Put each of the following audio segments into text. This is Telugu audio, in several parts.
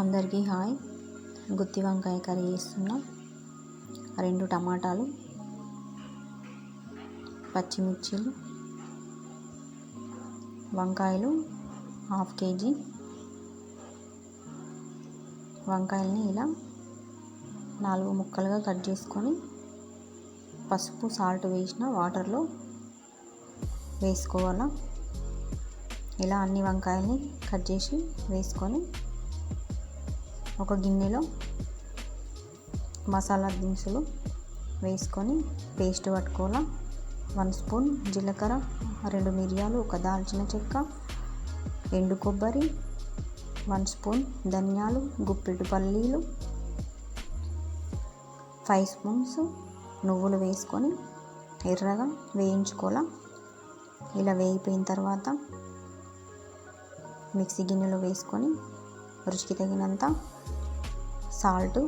అందరికీ హాయ్. గుత్తి వంకాయ కర్రీ చేస్తున్నా. రెండు టమాటాలు పచ్చిమిర్చిలు వంకాయలు హాఫ్ కేజీ. వంకాయల్ని ఇలా నాలుగు ముక్కలుగా కట్ చేసుకొని పసుపు సాల్ట్ వేసిన వాటర్లో వేసుకోవాలా? ఇలా అన్ని వంకాయల్ని కట్ చేసి వేసుకొని ఒక గిన్నెలో మసాలా దినుసులు వేసుకొని పేస్ట్ పట్టుకోవాలా. వన్ స్పూన్ జీలకర్ర రెండు మిరియాలు ఒక దాల్చిన చెక్క ఎండు కొబ్బరి వన్ స్పూన్ ధనియాలు గుప్పెడు పల్లీలు ఫైవ్ స్పూన్స్ నువ్వులు వేసుకొని ఎర్రగా వేయించుకోవాలా. ఇలా వేగిపోయిన తర్వాత మిక్సీ గిన్నెలో వేసుకొని రుచికి తగినంత సాల్ట్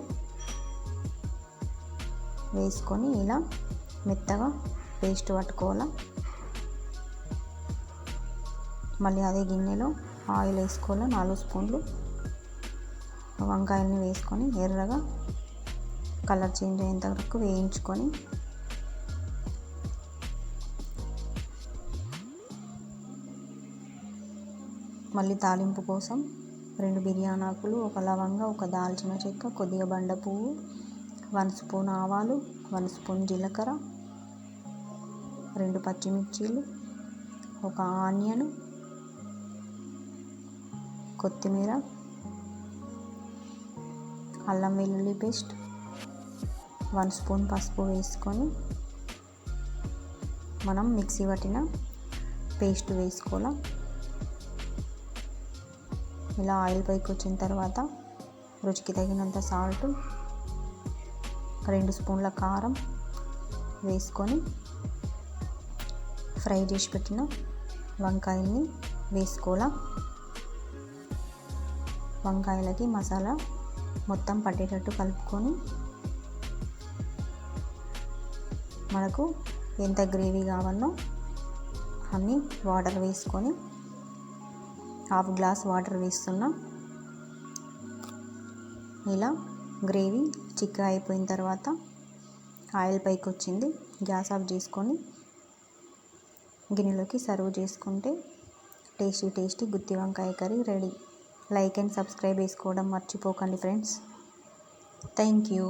వేసుకొని ఇలా మెత్తగా పేస్ట్ పట్టుకోవాలి. మళ్ళీ అదే గిన్నెలో ఆయిల్ వేసుకోవాలి నాలుగు స్పూన్లు. వంకాయలని వేసుకొని ఎర్రగా కలర్ చేంజ్ అయ్యేంత వరకు వేయించుకొని మళ్ళీ తాలింపు కోసం రెండు బిర్యానీ ఆకులు ఒక లవంగ ఒక దాల్చిన చెక్క కొద్దిగా బండ పువ్వు వన్ స్పూన్ ఆవాలు వన్ స్పూన్ జీలకర్ర రెండు పచ్చిమిర్చీలు ఒక ఆనియన్ కొత్తిమీర అల్లం వెల్లుల్లి పేస్ట్ వన్ స్పూన్ పసుపు వేసుకొని మనం మిక్సీ పట్టిన పేస్ట్ వేసుకోవాలి? ఇలా ఆయిల్ పైకి వచ్చిన తర్వాత రుచికి తగినంత సాల్ట్ రెండు స్పూన్ల కారం వేసుకొని ఫ్రై చేసి పెట్టిన వంకాయల్ని వేసుకోవాలా. వంకాయలకి మసాలా మొత్తం పట్టేటట్టు కలుపుకొని మనకు ఎంత గ్రేవీ కావాలో అన్నీ వాటర్ వేసుకొని హాఫ్ గ్లాస్ వాటర్ వేస్తున్నాం. ఇలా గ్రేవీ చిక్క అయిపోయిన తర్వాత ఆయిల్ పైకి వచ్చింది. గ్యాస్ ఆఫ్ చేసుకొని గిన్నెలోకి సర్వ్ చేసుకుంటే టేస్టీ టేస్టీ గుత్తి వంకాయ curry ready like and subscribe వేసుకోవడం మర్చిపోకండి ఫ్రెండ్స్ థ్యాంక్ యూ